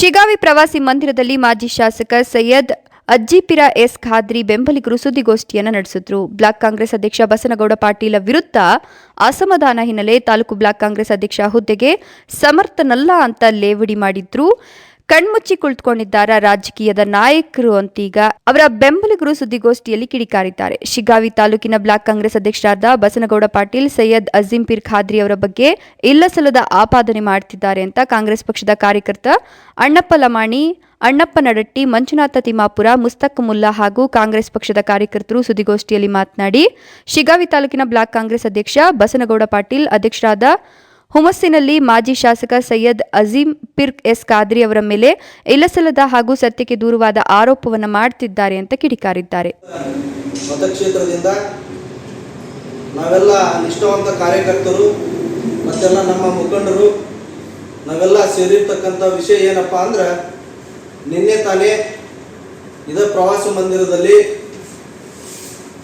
ಶಿಗಾವಿ ಪ್ರವಾಸಿ ಮಂದಿರದಲ್ಲಿ ಮಾಜಿ ಶಾಸಕ ಸೈಯದ್ ಅಜ್ಜಿಪಿರ ಎಸ್ ಖಾದ್ರಿ ಬೆಂಬಲಿಗರು ಸುದ್ದಿಗೋಷ್ಠಿಯನ್ನು ನಡೆಸಿದ್ರು. ಬ್ಲಾಕ್ ಕಾಂಗ್ರೆಸ್ ಅಧ್ಯಕ್ಷ ಬಸನಗೌಡ ಪಾಟೀಲ ವಿರುದ್ಧ ಅಸಮಾಧಾನ ಹಿನ್ನೆಲೆ ತಾಲೂಕು ಬ್ಲಾಕ್ ಕಾಂಗ್ರೆಸ್ ಅಧ್ಯಕ್ಷ ಹುದ್ದೆಗೆ ಸಮರ್ಥನಲ್ಲ ಅಂತ ಲೇವಡಿ ಮಾಡಿದ್ರು. ಕಣ್ಮುಚ್ಚಿ ಕುಳಿತುಕೊಂಡಿದ್ದಾರ ರಾಜಕೀಯದ ನಾಯಕರು ಅಂತೀಗ ಅವರ ಬೆಂಬಲಿಗರು ಸುದ್ದಿಗೋಷ್ಠಿಯಲ್ಲಿ ಕಿಡಿಕಾರಿದ್ದಾರೆ. ಶಿಗಾವಿ ತಾಲೂಕಿನ ಬ್ಲಾಕ್ ಕಾಂಗ್ರೆಸ್ ಅಧ್ಯಕ್ಷರಾದ ಬಸನಗೌಡ ಪಾಟೀಲ್, ಸೈಯದ್ ಅಜೀಂ ಪೀರ್ ಖಾದ್ರಿ ಅವರ ಬಗ್ಗೆ ಇಲ್ಲಸಲ್ಲದ ಆಪಾದನೆ ಮಾಡ್ತಿದ್ದಾರೆ ಅಂತ ಕಾಂಗ್ರೆಸ್ ಪಕ್ಷದ ಕಾರ್ಯಕರ್ತ ಅಣ್ಣಪ್ಪ ಲಮಾಣಿ, ಅಣ್ಣಪ್ಪ ನಡಟ್ಟಿ, ಮಂಜುನಾಥ ತಿಮ್ಮಾಪುರ, ಮುಸ್ತಕ್ ಮುಲ್ಲಾ ಹಾಗೂ ಕಾಂಗ್ರೆಸ್ ಪಕ್ಷದ ಕಾರ್ಯಕರ್ತರು ಸುದ್ದಿಗೋಷ್ಠಿಯಲ್ಲಿ ಮಾತನಾಡಿ ಶಿಗಾವಿ ತಾಲೂಕಿನ ಬ್ಲಾಕ್ ಕಾಂಗ್ರೆಸ್ ಅಧ್ಯಕ್ಷ ಬಸನಗೌಡ ಪಾಟೀಲ್, ಅಧ್ಯಕ್ಷರಾದ ಹುಮಸ್ಸಿನಲ್ಲಿ ಮಾಜಿ ಶಾಸಕ ಸೈಯದ್ ಅಜೀಂ ಪಿರ್ಕ್ ಎಸ್ ಖಾದ್ರಿ ಅವರ ಮೇಲೆ ಇಲ್ಲಸಲ್ಲದ ಹಾಗೂ ಸತ್ಯಕ್ಕೆ ದೂರವಾದ ಆರೋಪವನ್ನು ಮಾಡುತ್ತಿದ್ದಾರೆ ಅಂತ ಕಿಡಿಕಾರಿದ್ದಾರೆ. ನಾವೆಲ್ಲ ನಿಷ್ಠಾವಂತ ಕಾರ್ಯಕರ್ತರು, ಮತ್ತೆಲ್ಲ ನಮ್ಮ ಮುಖಂಡರು, ನಾವೆಲ್ಲ ಸೇರಿರ್ತಕ್ಕಂಥ ವಿಷಯ ಏನಪ್ಪ ಅಂದ್ರೆ ನಿನ್ನೆ ತಾನೇ ಇದೇ ಪ್ರವಾಸ ಮಂದಿರದಲ್ಲಿ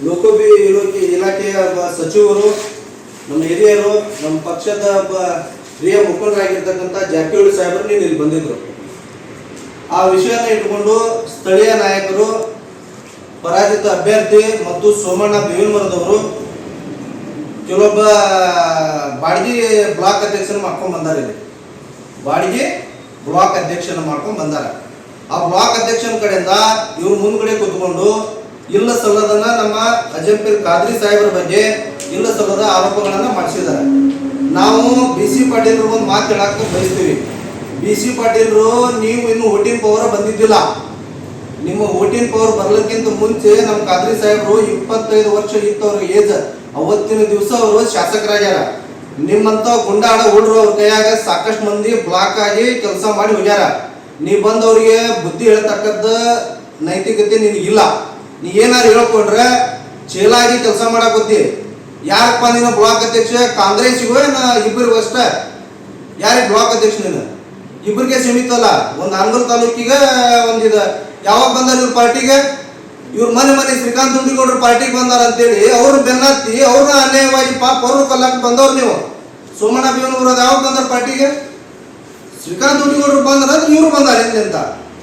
ಲೋಕೋಪಿ ಇಲಾಖೆ ಇಲಾಖೆಯ ಸಚಿವರು ನಮ್ಮ ಹಿರಿಯರು, ನಮ್ಮ ಪಕ್ಷದ ಒಬ್ಬ ಹಿರಿಯ ಮುಖಂಡರಾಗಿರ್ತಕ್ಕಂಥ ಜಾರಕಿಹೊಳಿ ಸಾಹೇಬರು ನೀನು ಇಲ್ಲಿ ಬಂದಿದ್ರು. ಆ ವಿಷಯನ ಇಟ್ಕೊಂಡು ಸ್ಥಳೀಯ ನಾಯಕರು, ಪರಾಜಿತ ಅಭ್ಯರ್ಥಿ ಮತ್ತು ಸೋಮಣ್ಣ ಬೇವಿನಮರದವರು ಕೆಲವೊಬ್ಬ ಬಾಡಿಗೆ ಬ್ಲಾಕ್ ಅಧ್ಯಕ್ಷನ ಮಾಡ್ಕೊಂಡ್ ಬಂದಾರ ಇಲ್ಲಿ. ಬಾಡಿಗೆ ಬ್ಲಾಕ್ ಅಧ್ಯಕ್ಷನ ಮಾಡ್ಕೊಂಡ್ ಬಂದಾರ. ಆ ಬ್ಲಾಕ್ ಅಧ್ಯಕ್ಷನ ಕಡೆಯಿಂದ ಇವ್ರು ಮುಂದ್ಗಡೆ ಕೂತ್ಕೊಂಡು, ಇಲ್ಲ ಸಲ್ಲದನ್ನ ನಮ್ಮ ಅಜಂಪೀರ್ ಖಾದ್ರಿ ಸಾಹೇಬರ ಬಗ್ಗೆ ಇಲ್ಲ ಸಲ್ಲದ ಆರೋಪಗಳನ್ನು ಮಾಡಿಸಿದ್ದಾರೆ. ನಾವು ಬಿ ಸಿ ಪಾಟೀಲ್ರು ಒಂದು ಮಾತು ಹೇಳಕ್ಕೆ ಬಯಸ್ತೀವಿ. ಬಿ ಸಿ ಪಾಟೀಲ್ರು, ನೀವು ಇನ್ನು ವೋಟಿಂಗ್ ಪವರ್ ಬಂದಿದ್ದಿಲ್ಲ. ನಿಮ್ಮ ವೋಟಿಂಗ್ ಪವರ್ ಬರ್ಲಿಕ್ಕಿಂತ ಮುಂಚೆ ನಮ್ಮ ಖಾದ್ರಿ ಸಾಹೇಬರು ಇಪ್ಪತ್ತೈದು ವರ್ಷ ಇತ್ತು ಏಜ್, ಅವತ್ತಿನ ದಿವಸ ಅವರು ಶಾಸಕರಾಗ್ಯಾರ. ನಿಮ್ಮಂತ ಗುಂಡಾಡ ಹುಡ್ರು ಅವ್ರ ಕೈಯಾಗ ಸಾಕಷ್ಟು ಮಂದಿ ಬ್ಲಾಕ್ ಆಗಿ ಕೆಲಸ ಮಾಡಿ ಹೋಗ್ಯಾರ. ನೀ ಬಂದವರಿಗೆ ಬುದ್ಧಿ ಹೇಳ್ತಕ್ಕದ್ದ ನೈತಿಕತೆ ನಿನಗಿಲ್ಲ. ನೀ ಏನಾರು ಹೇಳ್ಕೊಂಡ್ರೆ ಚೇಲಾಗಿ ಕೆಲಸ ಮಾಡಕ್ಕೆ ಗೊತ್ತಿ ಯಾರಪ್ಪ ನೀನು ಬ್ಲಾಕ್ ಅಧ್ಯಕ್ಷ? ಕಾಂಗ್ರೆಸ್ಗೂ ಇಬ್ಬರಿಗೂ ಅಷ್ಟ? ಯಾರಿಗೆ ಬ್ಲಾಕ್ ಅಧ್ಯಕ್ಷ ನೀನು? ಇಬ್ಬರಿಗೆ ಸೀಮಿತ ಅಲ್ಲ. ಒಂದು ಅಂಗಲ್ ತಾಲೂಕಿಗೆ ಒಂದಿದ ಯಾವಾಗ ಬಂದಾರ ಇವ್ರ ಪಾರ್ಟಿಗೆ? ಇವ್ರ ಮನೆ ಮನೆ ಶ್ರೀಕಾಂತ್ ದುಂಡಿಗೌಡ್ರ ಪಾರ್ಟಿಗೆ ಬಂದಾರ ಅಂತೇಳಿ ಅವ್ರು ಬೆನ್ನತ್ತಿ ಅವ್ರನ್ನ ಅನ್ಯಾಯವಾಗಿ ಪಾಪ ಅವ್ರ ಕೊಲ್ಲಕ್ಕೆ ಬಂದವ್ರು ನೀವು. ಸೋಮಣ್ಣ ಅದು ಯಾವಾಗ ಬಂದಾರ ಪಾರ್ಟಿಗೆ? ಶ್ರೀಕಾಂತ್ ದುಂಡಿಗೌಡ್ರು ಬಂದ್ರ ಇವ್ರು ಬಂದಾರ ಅಂತ.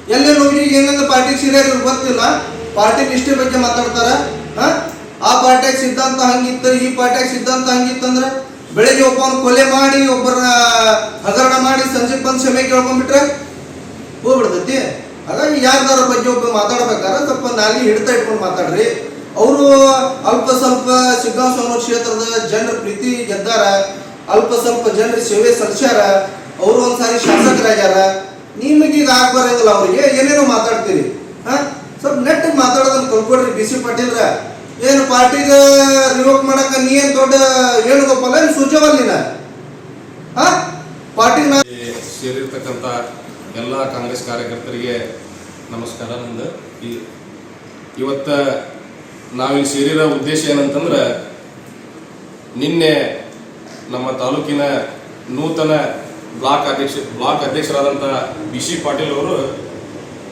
ಎಲ್ಲೆಲ್ಲಿ ಹೋಗಿ ಏನಂದ್ರೆ ಪಾರ್ಟಿಗೆ ಸೀರಿಯಸ್ ಗೊತ್ತಿಲ್ಲ. ಪಾರ್ಟಿ ನಿಷ್ಠೆ ಬಗ್ಗೆ ಮಾತಾಡ್ತಾರ. ಹಾ? ಆ ಪಾರ್ಟಿಯಾಗ ಸಿದ್ಧಾಂತ ಹಂಗಿತ್ತು, ಈ ಪಾರ್ಟಿಯಾಗ ಸಿದ್ಧಾಂತ ಹಂಗಿತ್ತಂದ್ರೆ ಬೆಳಿಗ್ಗೆ ಒಬ್ಬನ ಕೊಲೆ ಮಾಡಿ, ಒಬ್ಬರನ್ನ ಹಗರಣ ಮಾಡಿ ಸಂಜೆ ಬಂದು ಕ್ಷಮೆ ಕೇಳ್ಕೊಂಡ್ಬಿಟ್ರೆ ಹೋಗ್ಬಿಡ್ತೈತಿ. ಹಾಗಾಗಿ ಯಾರ್ದಾರ ಬಗ್ಗೆ ಒಬ್ಬ ಮಾತಾಡ್ಬೇಕಾದ್ರೆ ಸ್ವಲ್ಪ ನಾಲಿ ಹಿಡಿತ ಇಟ್ಕೊಂಡು ಮಾತಾಡ್ರಿ. ಅವರು ಅಲ್ಪ ಸ್ವಲ್ಪ ಸಿದ್ಧಾಂಶ ಕ್ಷೇತ್ರದ ಜನರ ಪ್ರೀತಿ ಗೆದ್ದಾರ, ಅಲ್ಪ ಸ್ವಲ್ಪ ಜನರ ಸೇವೆ ಸಲ್ಲಿಸ್ಯಾರ, ಅವರು ಒಂದ್ಸಾರಿ ಶಾಸಕರಾಗ್ಯಾರ, ನಿಮಗೆ ಈಗ ಆಗ್ಬಾರಂಗಿಲ್ಲ ಅವ್ರಿಗೆ, ಏನೇನೋ ಮಾತಾಡ್ತೀರಿ. ಹಾ? ಸ್ವಲ್ಪ ನೆಟ್ಟಿಗೆ ಮಾತಾಡೋದನ್ನ ಕಲ್ಕೊಡ್ರಿ ಬಿ ಸಿ ಪಾಟೀಲ್ರ. ಏನು ಪಾರ್ಟಿಗೆ ರಿವೋಕ್ ಮಾಡಕ ನೀ ಏನ್ ದೊಡ್ಡ ಹೇಳುದಪ್ಪಲ್ಲ ಏನು ಸೂಚವಲ್ಲ ನೀನ? ಇಲ್ಲಿ ಸೇರಿರ್ತಕ್ಕಂಥ ಎಲ್ಲ ಕಾಂಗ್ರೆಸ್ ಕಾರ್ಯಕರ್ತರಿಗೆ ನಮಸ್ಕಾರ ನಂದು. ಇವತ್ತ ನಾವಿಲ್ಲಿ ಸೇರಿರೋ ಉದ್ದೇಶ ಏನಂತಂದ್ರೆ, ನಿನ್ನೆ ನಮ್ಮ ತಾಲೂಕಿನ ನೂತನ ಬ್ಲಾಕ್ ಅಧ್ಯಕ್ಷ, ಬ್ಲಾಕ್ ಅಧ್ಯಕ್ಷರಾದಂಥ ಬಿ ಸಿ ಪಾಟೀಲ್ ಅವರು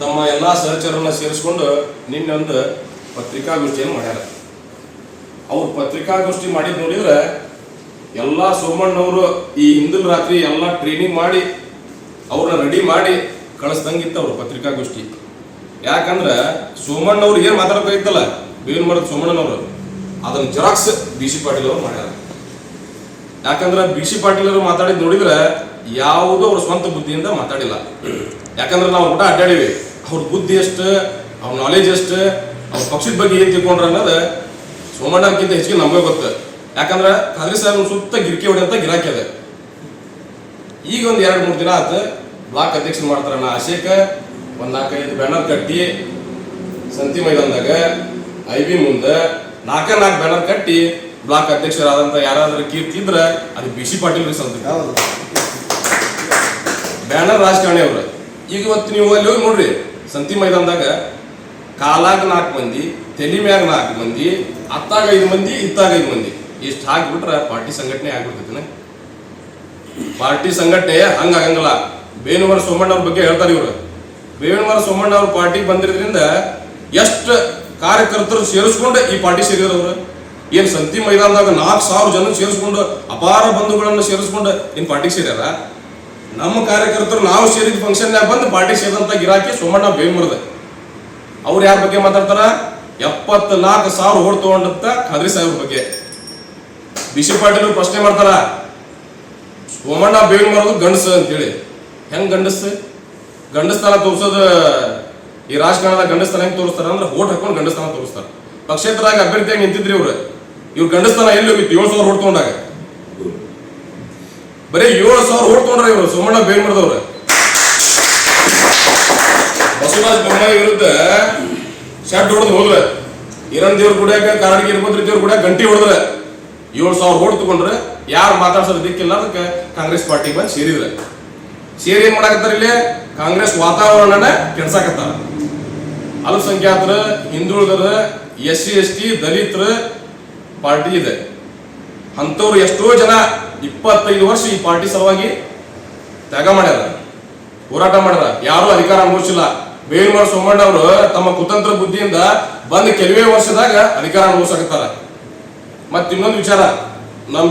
ತಮ್ಮ ಎಲ್ಲ ಸಹಚರನ್ನ ಸೇರಿಸ್ಕೊಂಡು ನಿನ್ನೆ ಒಂದು ಪತ್ರಿಕಾಗೋಷ್ಠಿಯನ್ನು ಮಾಡ್ಯಾರ. ಅವ್ರು ಪತ್ರಿಕಾಗೋಷ್ಠಿ ಮಾಡಿದ್ ನೋಡಿದ್ರೆ ಎಲ್ಲ ಸೋಮಣ್ಣವರು ಈ ಹಿಂದಿನ ರಾತ್ರಿ ಎಲ್ಲ ಟ್ರೈನಿಂಗ್ ಮಾಡಿ ಅವ್ರನ್ನ ರೆಡಿ ಮಾಡಿ ಕಳಿಸ್ದಂಗಿತ್ತು ಅವ್ರ ಪತ್ರಿಕಾಗೋಷ್ಠಿ. ಯಾಕಂದ್ರೆ ಸೋಮಣ್ಣವ್ರು ಏನು ಮಾತಾಡಬೇಕಾಗಿತ್ತಲ್ಲ ಬೇವಿನ ಮರದ ಸೋಮಣ್ಣನವರು, ಅದನ್ನ ಜೆರಾಕ್ಸ್ ಬಿ ಸಿ ಪಾಟೀಲ್ ಅವರು ಮಾಡ್ಯಾರ. ಯಾಕಂದ್ರೆ ಬಿ ಸಿ ಪಾಟೀಲ್ ಅವರು ಮಾತಾಡಿದ್ ನೋಡಿದ್ರೆ ಯಾವುದೂ ಅವ್ರ ಸ್ವಂತ ಬುದ್ಧಿಯಿಂದ ಮಾತಾಡಿಲ್ಲ. ಯಾಕಂದ್ರೆ ನಾವು ಊಟ ಅಡ್ಡಾಡಿವಿ. ಅವ್ರ ಬುದ್ಧಿ ಎಷ್ಟು, ಅವ್ರ ನಾಲೆಜ್ ಎಷ್ಟು ಅವ್ರ ಪಕ್ಷದ ಬಗ್ಗೆ ಏನ್ ತಿಳ್ಕೊಂಡ್ರ ಅನ್ನೋದು ಸೋಮಣ್ಣಕ್ಕಿಂತ ಹೆಚ್ಚಿಗೆ ನಮಗೆ ಗೊತ್ತು. ಯಾಕಂದ್ರೆ ಖಾದ್ರಿ ಸಾಹೇಬ್ ಸುತ್ತ ಗಿರ್ಕಿ ಹೊಡೆಯಂತ ಗಿರಾಕಿ ಅದ. ಈಗ ಒಂದ್ ಎರಡು ಮೂರು ದಿನ ಆತ ಬ್ಲಾಕ್ ಅಧ್ಯಕ್ಷ ಮಾಡ್ತಾರಣ್ಣ ಆಶೇಕ ಒಂದ್ ನಾಲ್ಕೈದು ಬ್ಯಾನರ್ ಕಟ್ಟಿ ಸಂತಿ ಮೈದಾನದಾಗ ಐ ಬಿ ಮುಂದೆ ನಾಲ್ಕ ನಾಲ್ಕು ಬ್ಯಾನರ್ ಕಟ್ಟಿ ಬ್ಲಾಕ್ ಅಧ್ಯಕ್ಷರಾದಂತ ಯಾರಾದ್ರೂ ಕೀರ್ತಿ ಇದ್ರೆ ಅದು ಬಿಸಿ ಪಾಟೀಲ್ ಸಂತ ಬ್ಯಾನರ್ ರಾಜಕಾರಣಿ ಅವ್ರ. ಈಗ ಇವತ್ತು ನೀವು ಅಲ್ಲಿ ಹೋಗಿ ನೋಡ್ರಿ ಸಂತಿ ಮೈದಾನದಾಗ ಕಾಲಾಗ ನಾಲ್ಕು ಮಂದಿ, ತಲೆ ಮ್ಯಾಗ ನಾಲ್ಕು ಮಂದಿ, ಅತ್ತಾಗ ಐದು ಮಂದಿ, ಇತ್ತಾಗ ಐದು ಮಂದಿ. ಇಷ್ಟು ಹಾಕಿಬಿಟ್ರೆ ಪಾರ್ಟಿ ಸಂಘಟನೆ ಆಗ್ಬಿಡ್ತೈತಿನ ಪಾರ್ಟಿ ಸಂಘಟನೆ ಹಂಗ ಆಗಂಗಿಲ್ಲ. ಬೇನುವರ ಸೋಮಣ್ಣ ಅವ್ರ ಬಗ್ಗೆ ಹೇಳ್ತಾರೆ ಇವರು. ಬೇನುವರ ಸೋಮಣ್ಣ ಅವ್ರ ಪಾರ್ಟಿ ಬಂದಿರೋದ್ರಿಂದ ಎಷ್ಟು ಕಾರ್ಯಕರ್ತರು ಸೇರಿಸ್ಕೊಂಡು ಈ ಪಾರ್ಟಿ ಸೇರಿದ್ರು ಏನು ಸಂತಿ ಮೈದಾನದಾಗ ನಾಲ್ಕು ಸಾವಿರ ಜನ ಸೇರಿಸ್ಕೊಂಡು ಅಪಾರ ಬಂಧುಗಳನ್ನು ಸೇರಿಸ್ಕೊಂಡು ಇನ್ ಪಾರ್ಟಿಗೆ ಸೇರ್ಯಾರ? ನಮ್ಮ ಕಾರ್ಯಕರ್ತರು ನಾವು ಸೇರಿದ ಫಂಕ್ಷನ್ನಾಗ ಬಂದು ಪಾರ್ಟಿ ಸೇರಿದಂಥ ಗಿರಾಕಿ ಸೋಮಣ್ಣ ಬೇಮುರದ ಅವ್ರು ಯಾರ ಬಗ್ಗೆ ಮಾತಾಡ್ತಾರ? ಎಪ್ಪತ್ತು ನಾಲ್ಕು ಸಾವಿರ ಓಟ್ ತಗೊಂಡಂತ ಖಾದ್ರಿ ಸಾಹೇಬ್ರ ಬಗ್ಗೆ. ಬಿಸಿ ಪಾಟೀಲ್ ಪ್ರಶ್ನೆ ಮಾಡ್ತಾರ, ಸೋಮಣ್ಣ ಬೇಮುರದು ಗಂಡಸ ಅಂತೇಳಿ. ಹೆಂಗ್ ಗಂಡಸ್? ಗಂಡಸ್ತಾನ ತೋರ್ಸೋದ ಈ ರಾಜಕಾರಣದ ಗಂಡಸ್ತಾನ ಹೆಂಗ್ ತೋರಿಸ್ತಾರ ಅಂದ್ರೆ ಓಟ್ ಹಾಕೊಂಡು ಗಂಡಸ್ತಾನ ತೋರಿಸ್ತಾರ. ಪಕ್ಷೇತರಾಗ ಅಭ್ಯರ್ಥಿಯಾಗಿ ನಿಂತಿದ್ರಿ ಇವ್ರು. ಇವ್ರು ಗಂಡಸ್ತಾನ ಎಲ್ಲಿ ಹೋಗಿತ್ತು? ಏಳು ಸಾವಿರ ಓಟ್ ತಗೊಂಡಾಗ. ಬರೀ ಏಳು ಸಾವಿರ ಓಟ್ ತಗೊಂಡ್ರ ಇವರು, ಸೋಮಣ್ಣ ಬೇಲ್ಮರದವ್ರು ಬಸವರಾಜ ಬೊಮ್ಮಾಯಿ ವಿರುದ್ಧ ಶರ್ಟ್ ಹೊಡೆದು ಹೋದ್ರ ಇರನ್ ದೇವ್ರ ಕುಡಿಯಾಕ ಕಾರಣಿಗೆ ಇರ್ಬೋದ್ರಿ ದೇವ್ರ ಗುಡಿಯಾಗ ಗಂಟಿ ಹೊಡೆದ್ರ ಏಳು ಸಾವಿರ ಓಟ್ ತಗೊಂಡ್ರೆ ಯಾರು ಮಾತಾಡ್ಸೋದು ದಿಕ್ಕಿಲ್ಲ, ಅದಕ್ಕೆ ಕಾಂಗ್ರೆಸ್ ಪಾರ್ಟಿಗೆ ಬಂದು ಸೇರಿದ್ರ ಸೇರಿ ಏನ್ ಮಾಡಾಕತ್ತಾರ ಇಲ್ಲಿ? ಕಾಂಗ್ರೆಸ್ ವಾತಾವರಣನ ಕೆಡ್ಸಾಕತ್ತಾರ. ಅಲ್ಪಸಂಖ್ಯಾತರ ಹಿಂದುಳಿದರ ಎಸ್ ಸಿ ಎಸ್ ಟಿ ದಲಿತರ ಪಾರ್ಟಿ ಇದೆ. ಅಂಥವ್ರು ಎಷ್ಟೋ ಜನ ಇಪ್ಪತ್ತೈದು ವರ್ಷ ಈ ಪಾರ್ಟಿ ಸಲುವಾಗಿ ತ್ಯಾಗ ಮಾಡ್ಯಾರ, ಹೋರಾಟ ಮಾಡ್ಯಾರ. ಯಾರು ಅಧಿಕಾರ ಅನುಭವಿಸಿಲ್ಲ. ಬೇಲ್ಮರ್ ಸೋಮಣ್ಣ ಅವರು ತಮ್ಮ ಕುತಂತ್ರ ಬುದ್ಧಿಯಿಂದ ಬಂದ ಕೆಲವೇ ವರ್ಷದಾಗ ಅಧಿಕಾರ ಅನುಭವಿಸಕತ್ತಾರ. ಮತ್ ಇನ್ನೊಂದು ವಿಚಾರ.